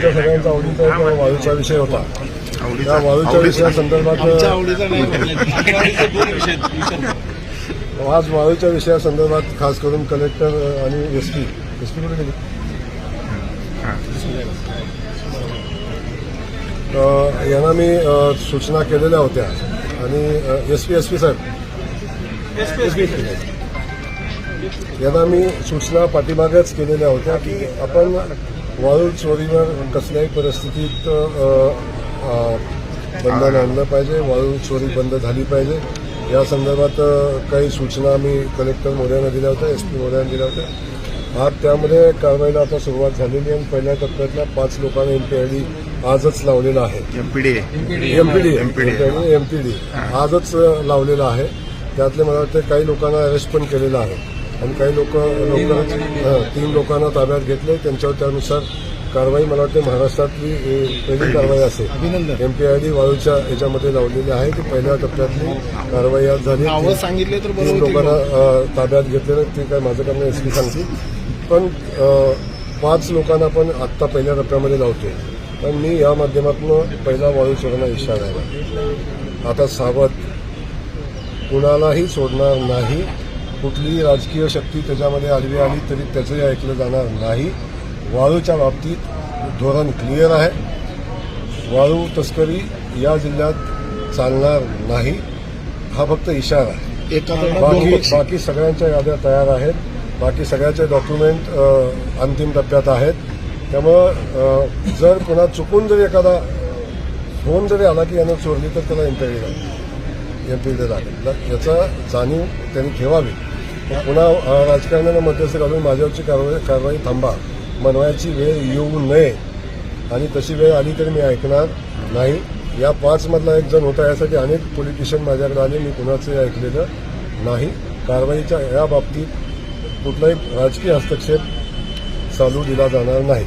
सगळ्यांचा आवडीचा एक वाळूचा विषय होता. त्या वाळूच्या विषयासंदर्भात विषय. विषय आज वाळूच्या विषयासंदर्भात खास करून कलेक्टर आणि एस पी एस पी कुठे गेले? यांना मी सूचना केलेल्या होत्या. आणि एस पी एस पी साहेब एस पी यांना मी सूचना पाठीमागेच केलेल्या होत्या की आपण वाळू चोरीवर कसल्याही परिस्थितीत बंधन आणलं पाहिजे वाळू चोरी बंद झाली पाहिजे. या संदर्भात काही सूचना मी कलेक्टर मोर्यांना दिल्या होत्या एस पी मोर्यांना दिल्या होत्या. आज त्यामध्ये कारवाईला आता सुरुवात झालेली आहे आणि पहिल्या टप्प्यातल्या पाच लोकांना एमपीआयडी आजच लावलेला आहे. MPD MPD MPD. एमपीडी आजच लावलेला आहे. त्यातले मला वाटतं काही लोकांना अरेस्ट पण केलेलं आहे. आणि काही लोक लवकरच हं, तीन लोकांना ताब्यात घेतले त्यांच्यावर त्यानुसार कारवाई मला वाटते महाराष्ट्रातली पहिली कारवाई असेल. अभिनंदन. एमपीआयडी वाळूच्या याच्यामध्ये लावलेली आहे. ती पहिल्या टप्प्यातली कारवाई आज झाली. तीन- सांगितले तर बरं तीन होतील लोकांना ताब्यात घेतलेलं ते काय माझं काम नाही एस पी सांगतील पण पाच लोकांना पण आत्ता पहिल्या टप्प्यामध्ये लावतोय. पण मी या माध्यमातून पहिला वाळू चोरांना इशारा आहे. आता सावध. कुणालाही सोडणार नाही. कुठलीही राजकीय शक्ती त्याच्यामध्ये आडवी आली तरी त्याचंही ऐकलं जाणार नाही. वाळूच्या बाबतीत धोरण क्लिअर आहे. वाळू तस्करी या जिल्ह्यात चालणार नाही. हा फक्त इशारा आहे. बाकी. बाकी सगळ्यांच्या याद्या तयार आहेत. बाकी सगळ्याचे डॉक्युमेंट अंतिम टप्प्यात आहेत. त्यामुळं जर कोणा चुकून जरी एखादा फोन जरी आला की यानं चोरली तर त्याला एमपीडी लागेल एमपीडी लागेल. याचा जाणीव त्यांनी ठेवावी. पुन्हा राजकारण्यानं मध्यस्थी घालून माझ्यावरची कारवाई कारवाई थांबा. बनवायची वेळ येऊ नये. आणि तशी वेळ आली तरी मी ऐकणार नाही. या पाच मधला एक जण होता यासाठी अनेक पोलिटिशियन माझ्याकडे आले. मी कुणाचंही ऐकलेलं नाही. कारवाईच्या या बाबतीत कुठलाही राजकीय हस्तक्षेप चालू दिला जाणार नाही.